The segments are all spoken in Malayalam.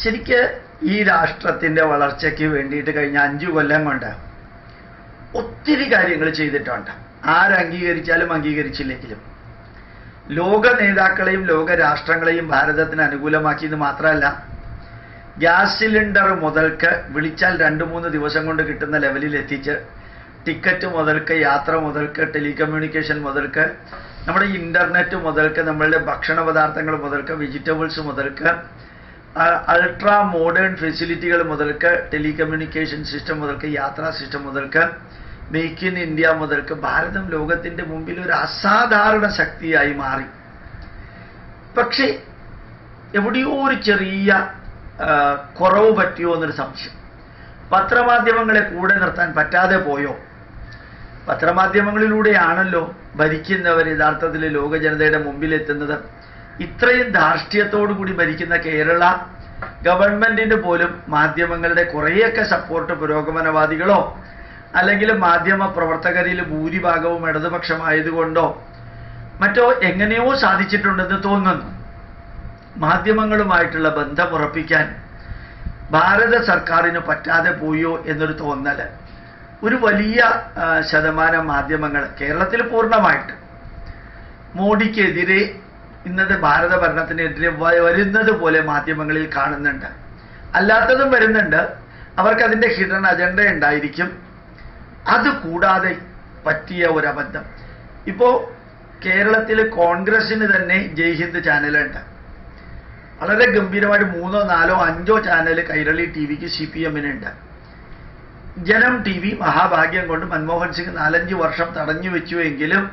ശരിക്ക് ഈ രാഷ്ട്രത്തിന്റെ വളർച്ചയ്ക്ക് വേണ്ടിയിട്ട് കഴിഞ്ഞ അഞ്ചു കൊല്ലം കൊണ്ട് ഒത്തിരി കാര്യങ്ങൾ ചെയ്തിട്ടുണ്ട്. ആരംഗീകരിച്ചാലും അംഗീകരിച്ചില്ലെങ്കിലും. ലോക നേതാക്കളെയും ലോക രാഷ്ട്രങ്ങളെയും ഭാരതത്തിന് അനുകൂലമാക്കിയെന്ന് മാത്രമല്ല ഗ്യാസ് സിലിണ്ടർ മുതൽക്ക് വിളിച്ചാൽ രണ്ട് മൂന്ന് ദിവസം കൊണ്ട് കിട്ടുന്ന ലെവലിൽ എത്തിച്ച് ടിക്കറ്റ് മുതൽക്ക് യാത്ര മുതൽക്ക് ടെലികമ്മ്യൂണിക്കേഷൻ മുതൽക്ക് നമ്മുടെ ഇന്റർനെറ്റ് മുതൽക്ക് നമ്മളുടെ ഭക്ഷണ പദാർത്ഥങ്ങൾ മുതൽക്ക് വെജിറ്റബിൾസ് മുതൽക്ക് അൾട്രാ മോഡേൺ ഫെസിലിറ്റികൾ മുതൽക്ക് ടെലികമ്മ്യൂണിക്കേഷൻ സിസ്റ്റം മുതൽക്ക് യാത്രാ സിസ്റ്റം മുതൽക്ക് മേക്ക് ഇൻ ഇന്ത്യ മുതൽക്ക് ഭാരതം ലോകത്തിന്റെ മുമ്പിൽ ഒരു അസാധാരണ ശക്തിയായി മാറി. പക്ഷേ എവിടെയോ ഒരു ചെറിയ കുറവ് പറ്റിയോ എന്നൊരു സംശയം. പത്രമാധ്യമങ്ങളെ കൂടെ നിർത്താൻ പറ്റാതെ പോയോ? പത്രമാധ്യമങ്ങളിലൂടെയാണല്ലോ ഭരിക്കുന്നവർ യഥാർത്ഥത്തിൽ ലോക ജനതയുടെ മുമ്പിൽ എത്തുന്നത് ഇത്രയും ധാർഷ്ട്യത്തോടു കൂടി ഭരിക്കുന്ന കേരള ഗവൺമെന്റിന് പോലും മാധ്യമങ്ങളുടെ കുറേയൊക്കെ സപ്പോർട്ട് പുരോഗമനവാദികളോ അല്ലെങ്കിൽ മാധ്യമ പ്രവർത്തകരിൽ ഭൂരിഭാഗവും ഇടതുപക്ഷമായതുകൊണ്ടോ മറ്റോ എങ്ങനെയോ സാധിച്ചിട്ടുണ്ടെന്ന് തോന്നുന്നു. മാധ്യമങ്ങളുമായിട്ടുള്ള ബന്ധം ഉറപ്പിക്കാൻ ഭാരത സർക്കാരിന് പറ്റാതെ പോയോ എന്നൊരു തോന്നൽ. ഒരു വലിയ ശതമാനം മാധ്യമങ്ങൾ കേരളത്തിൽ പൂർണമായിട്ട് മോഡിക്കെതിരെ ഇന്നത്തെ ഭാരത ഭരണത്തിനെതിരെ വരുന്നത് പോലെ മാധ്യമങ്ങളിൽ കാണുന്നുണ്ട്. അല്ലാത്തതും വരുന്നുണ്ട്. അവർക്ക് അതിന്റെ ഹിഡൻ അജണ്ട ഉണ്ടായിരിക്കും. അത് കൂടാതെ പറ്റിയ ഒരു അബദ്ധം. ഇപ്പോ കേരളത്തിൽ കോൺഗ്രസിന് തന്നെ ജയ് ഹിന്ദ് ചാനലുണ്ട്. വളരെ ഗംഭീരമായിട്ട് മൂന്നോ നാലോ അഞ്ചോ ചാനൽ കൈരളി ടി വിക്ക് സി പി എമ്മിനുണ്ട്. ജനം ടി വി മഹാഭാഗ്യം കൊണ്ട് മൻമോഹൻ സിംഗ് നാലഞ്ച് വർഷം തടഞ്ഞു വെച്ചുവെങ്കിലും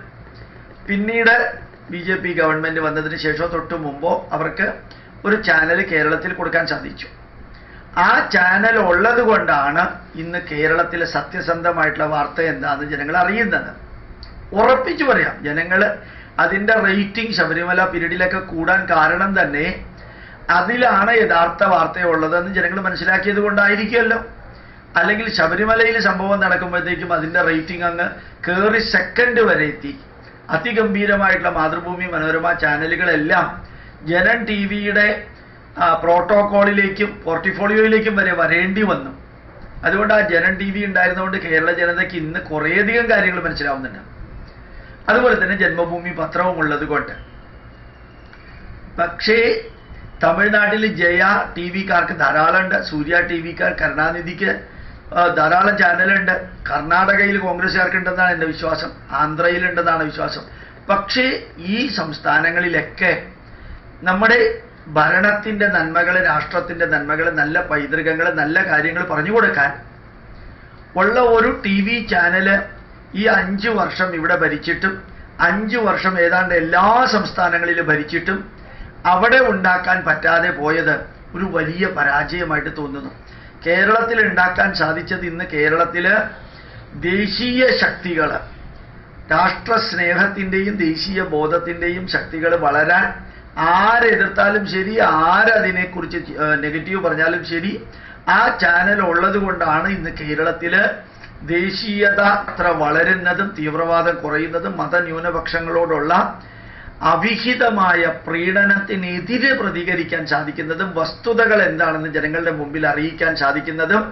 പിന്നീട് ബി ജെ പി ഗവൺമെന്റ് വന്നതിന് ശേഷമോ തൊട്ട് മുമ്പോ അവർക്ക് ഒരു ചാനൽ കേരളത്തിൽ കൊടുക്കാൻ സാധിച്ചു. ആ ചാനൽ ഉള്ളത് കൊണ്ടാണ് ഇന്ന് കേരളത്തിലെ സത്യസന്ധമായിട്ടുള്ള വാർത്ത എന്താണെന്ന് ജനങ്ങൾ അറിയുന്നത്. ഉറപ്പിച്ചു പറയാം ജനങ്ങൾ അതിന്റെ റേറ്റിംഗ് ശബരിമല പിരീഡിലൊക്കെ കൂടാൻ കാരണം തന്നെ അതിലാണ് യഥാർത്ഥ വാർത്തയുള്ളതെന്ന് ജനങ്ങൾ മനസ്സിലാക്കിയത് കൊണ്ടായിരിക്കുമല്ലോ. അല്ലെങ്കിൽ ശബരിമലയിൽ സംഭവം നടക്കുമ്പോഴത്തേക്കും അതിന്റെ റേറ്റിംഗ് അങ്ങ് കയറി സെക്കൻഡ് വരെ എത്തി. അതിഗംഭീരമായിട്ടുള്ള മാതൃഭൂമി മനോരമ ചാനലുകളെല്ലാം ജനൻ ടി വിയുടെ പ്രോട്ടോകോളിലേക്കും പോർട്ടിഫോളിയോയിലേക്കും വരെ വരേണ്ടി വന്നു. അതുകൊണ്ട് ആ ജനൻ ടി വി ഉണ്ടായിരുന്നതുകൊണ്ട് കേരള ജനതയ്ക്ക് ഇന്ന് കുറേയധികം കാര്യങ്ങൾ മനസ്സിലാവുന്നുണ്ട്. അതുപോലെ തന്നെ ജന്മഭൂമി പത്രവും ഉള്ളത് കൊണ്ട് പക്ഷേ തമിഴ്നാട്ടിൽ ജയ ടി വിക്കാർക്ക് ധാരാളമുണ്ട്. സൂര്യ ടി വിക്കാർ കരുണാനിധിക്ക് ധാരാളം ചാനലുണ്ട്. കർണാടകയിൽ കോൺഗ്രസ്സുകാർക്കുണ്ടെന്നാണ് എന്റെ വിശ്വാസം. ആന്ധ്രയിലുണ്ടെന്നാണ് വിശ്വാസം. പക്ഷേ ഈ സംസ്ഥാനങ്ങളിലൊക്കെ നമ്മുടെ ഭരണത്തിന്റെ നന്മകൾ രാഷ്ട്രത്തിന്റെ നന്മകൾ നല്ല പൈതൃകങ്ങൾ നല്ല കാര്യങ്ങൾ പറഞ്ഞു കൊടുക്കാൻ ഉള്ള ഒരു ടി വി ചാനൽ ഈ അഞ്ചു വർഷം ഇവിടെ ഭരിച്ചിട്ടും അഞ്ചു വർഷം ഏതാണ്ട് എല്ലാ സംസ്ഥാനങ്ങളിലും ഭരിച്ചിട്ടും അവിടെ ഉണ്ടാക്കാൻ പറ്റാതെ പോയത് ഒരു വലിയ പരാജയമായിട്ട് തോന്നുന്നു. കേരളത്തിൽ ഉണ്ടാക്കാൻ സാധിച്ചത് ഇന്ന് കേരളത്തിൽ ദേശീയ ശക്തികൾ രാഷ്ട്രസ്നേഹത്തിന്റെയും ദേശീയ ബോധത്തിന്റെയും ശക്തികൾ വളരാൻ ആരെതിർത്താലും ശരി ആരതിനെക്കുറിച്ച് നെഗറ്റീവ് പറഞ്ഞാലും ശരി ആ ചാനൽ ഉള്ളത് കൊണ്ടാണ് ഇന്ന് കേരളത്തിൽ ദേശീയത അത്ര വളരുന്നതും തീവ്രവാദം കുറയുന്നതും മതന്യൂനപക്ഷങ്ങളോടുള്ള അവിഹിതമായ പ്രീണനത്തിനെതിരെ പ്രതികരിക്കാൻ സാധിക്കുന്നതും വസ്തുതകൾ എന്താണെന്ന് ജനങ്ങളുടെ മുമ്പിൽ അറിയിക്കാൻ സാധിക്കുന്നതും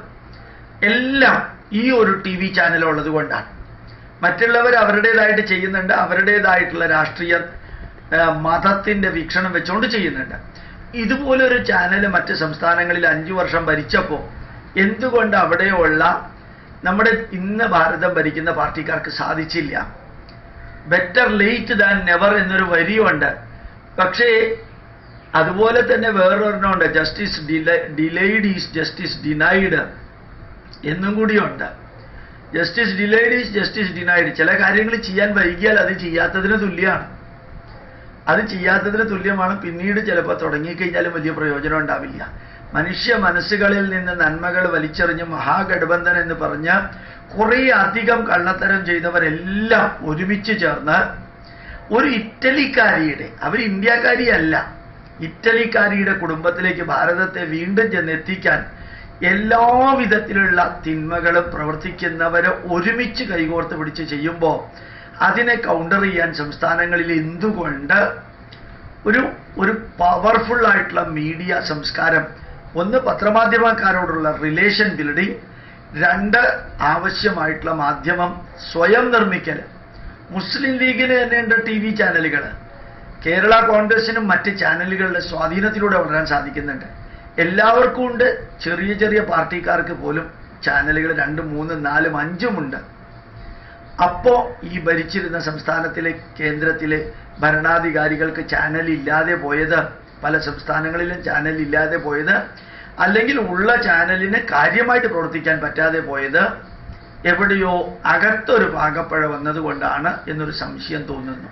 എല്ലാം ഈ ഒരു ടി വി ചാനലുള്ളത് കൊണ്ടാണ്. മറ്റുള്ളവർ അവരുടേതായിട്ട് ചെയ്യുന്നുണ്ട് അവരുടേതായിട്ടുള്ള രാഷ്ട്രീയ മതത്തിന്റെ വീക്ഷണം വെച്ചുകൊണ്ട് ചെയ്യുന്നുണ്ട്. ഇതുപോലൊരു ചാനൽ മറ്റ് സംസ്ഥാനങ്ങളിൽ അഞ്ചു വർഷം ഭരിച്ചപ്പോൾ എന്തുകൊണ്ട് അവിടെയുള്ള നമ്മുടെ ഇന്ന് ഭാരതം ഭരിക്കുന്ന പാർട്ടിക്കാർക്ക് സാധിച്ചില്ല? ബെറ്റർ ലേറ്റ് ദാൻ നെവർ എന്നൊരു വരിയുണ്ട്. പക്ഷേ അതുപോലെ തന്നെ വേറൊരെണ്ണമുണ്ട് justice delayed is justice denied എന്നും കൂടിയുണ്ട്. Justice delayed is justice denied ചില കാര്യങ്ങൾ ചെയ്യാൻ വൈകിയാൽ അത് ചെയ്യാത്തതിന് തുല്യമാണ്. അത് ചെയ്യാത്തതിന് തുല്യമാണ്. പിന്നീട് ചിലപ്പോൾ തുടങ്ങിക്കഴിഞ്ഞാലും വലിയ പ്രയോജനം ഉണ്ടാവില്ല. മനുഷ്യ മനസ്സുകളിൽ നിന്ന് നന്മകൾ വലിച്ചെറിഞ്ഞ് മഹാഗഠബന്ധൻ എന്ന് പറഞ്ഞ കുറേ അധികം കള്ളത്തരം ചെയ്തവരെല്ലാം ഒരുമിച്ച് ചേർന്ന് ഒരു ഇറ്റലിക്കാരിയുടെ അവർ ഇന്ത്യക്കാരിയല്ല ഇറ്റലിക്കാരിയുടെ കുടുംബത്തിലേക്ക് ഭാരതത്തെ വീണ്ടും ചെന്നെത്തിക്കാൻ എല്ലാ വിധത്തിലുള്ള തിന്മകളും പ്രവർത്തിക്കുന്നവരെ ഒരുമിച്ച് കൈകോർത്ത് പിടിച്ച് ചെയ്യുമ്പോൾ അതിനെ കൗണ്ടർ ചെയ്യാൻ സംസ്ഥാനങ്ങളിൽ എന്തുകൊണ്ട് ഒരു ഒരു പവർഫുൾ ആയിട്ടുള്ള മീഡിയ സംസ്കാരം ഒന്ന് പത്രമാധ്യമക്കാരോടുള്ള റിലേഷൻ ബിൽഡിംഗ് രണ്ട് ആവശ്യമായിട്ടുള്ള മാധ്യമം സ്വയം നിർമ്മിക്കൽ മുസ്ലിം ലീഗിന് തന്നെയുണ്ട് ടി വി ചാനലുകൾ കേരള കോൺഗ്രസിനും മറ്റ് ചാനലുകളുടെ സ്വാധീനത്തിലൂടെ വളരാൻ സാധിക്കുന്നുണ്ട്. എല്ലാവർക്കും ഉണ്ട്. ചെറിയ ചെറിയ പാർട്ടിക്കാർക്ക് പോലും ചാനലുകൾ രണ്ടും മൂന്നും നാലും അഞ്ചുമുണ്ട് അപ്പോ ഈ ഭരിച്ചിരുന്ന സംസ്ഥാനത്തിലെ കേന്ദ്രത്തിലെ ഭരണാധികാരികൾക്ക് ചാനൽ ഇല്ലാതെ പോയത് പല സംസ്ഥാനങ്ങളിലും ചാനൽ ഇല്ലാതെ പോയത്. അല്ലെങ്കിൽ ഉള്ള ചാനലിന് കാര്യമായിട്ട് പ്രവർത്തിക്കാൻ പറ്റാതെ പോയത്. എവിടെയോ അകത്തൊരു പാകപ്പഴ വന്നതുകൊണ്ടാണ് എന്നൊരു സംശയം തോന്നുന്നു.